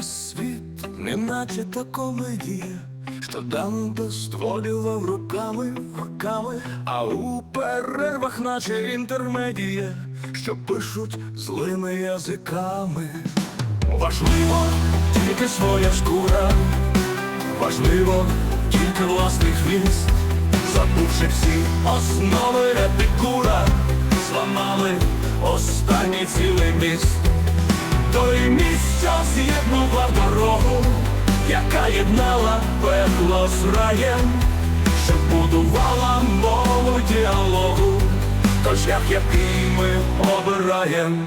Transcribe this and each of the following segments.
Весь світ, неначе та комедія, що Данте створював руками, руками, а у перервах, наче інтермедія, що пишуть злими язиками. Важливо тільки своя шкура, важливо тільки власний хвіст, забувши всі основи епікура, зламали останній цілий міст. Той з'єднував дорогу, яка пекло з раєм, що будувала мову діалогу, той шлях, який ми обираєм.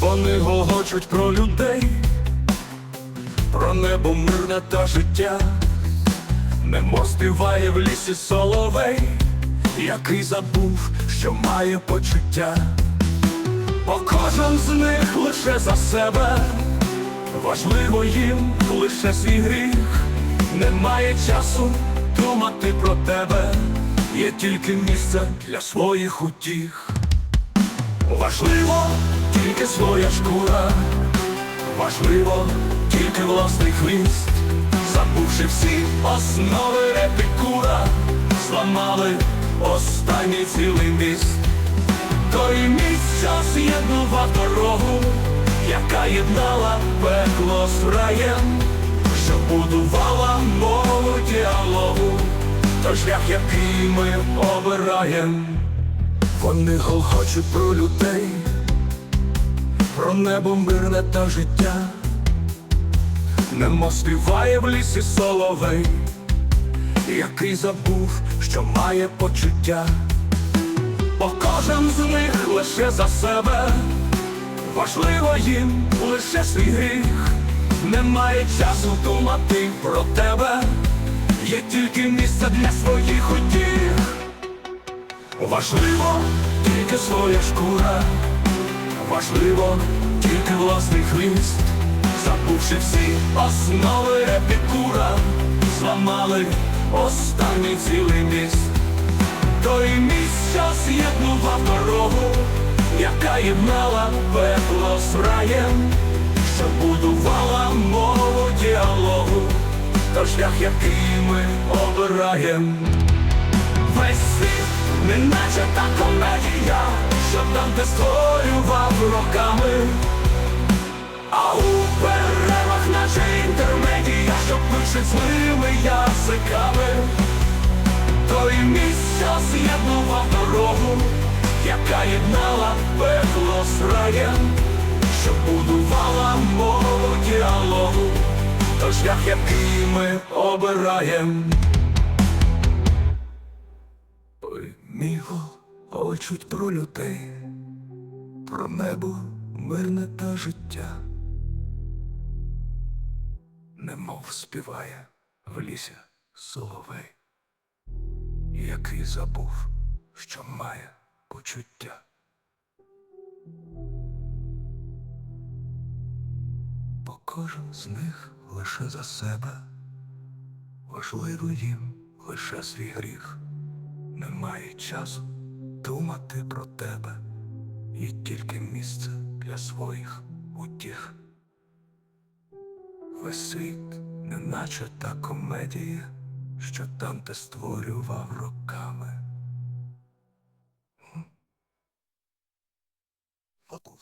Вони гогочуть про людей, про небо мирне та життя, Немо співає в лісі соловей, який забув, що має почуття. Бо кожен з них лише за себе, важливо їм лише свій гріх, немає часу думати про тебе, є тільки місце для своїх утіх. Важливо тільки своя шкура, важливо тільки власний хвіст, забувши всі основи епікура, зламали останній цілий міст. Той міст, що з'єднував дорогу, яка єднала пекло з раєм, що будувала мову діалогу, той шлях, який ми обираєм. Вони голгочуть про людей, про небо мирне та життя, Немо співає в лісі соловей, який забув, що має почуття. Бо кожен з них лише за себе, важливо їм лише свій гріх, немає часу думати про тебе, є тільки місце для своїх утіх. Важливо тільки своя шкура, важливо тільки власний хвіст, забувши всі основи епікура, зламали останній цілий міст. Той міст, що з'єднував дорогу, яка єднала пекло з раєм, що будувала мову діалогу, то шлях, який ми обираєм. Весь світ, неначе та комедія, що там те створював роками, а у перервах наче інтермедія, що пише злими язиками. Міст, що з'єднував дорогу, яка єднала пекло з раєм, що будувала мову діалогу, то шлях, який ми обираєм. Міго очуть про людей, про небо мирне та життя, немов співає в лісі соловей який забув, що має почуття. Бо кожен з них лише за себе, важливо їм лише свій гріх, немає часу думати про тебе, і тільки місце для своїх утіх. Весь світ, неначе та комедія що Данте створював роками. O kur...